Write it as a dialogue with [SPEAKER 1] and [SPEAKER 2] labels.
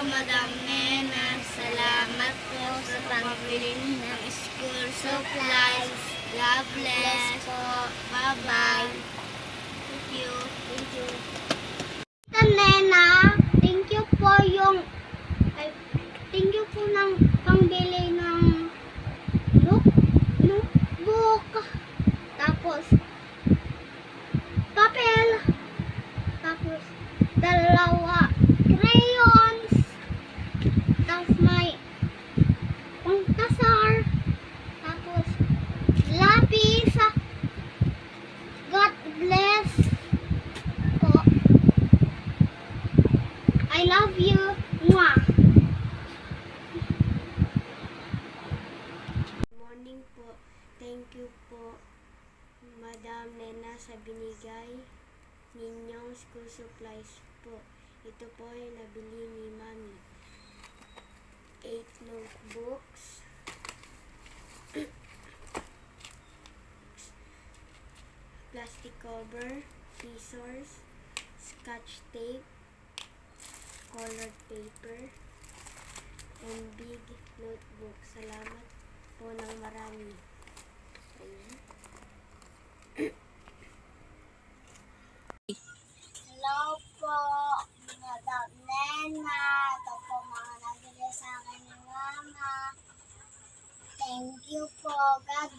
[SPEAKER 1] Madam. Salamat po sa pagbili ng school supplies. God bless po. Bye-bye. Thank you. Thank you. Nena, thank you po yung thank you po ng pangbili I love you. Mwah. Morning po. Thank you po, Madam Nena, sa binigay ninyong school supplies po. Ito po yung nabili ni Mami. Eight notebooks. Plastic cover, scissors, scotch tape, colored paper, and big notebook. Salamat po ng marami. Hello po, Madam Nena. Ito po mga nabili sa akin ni Mama. Thank you po. God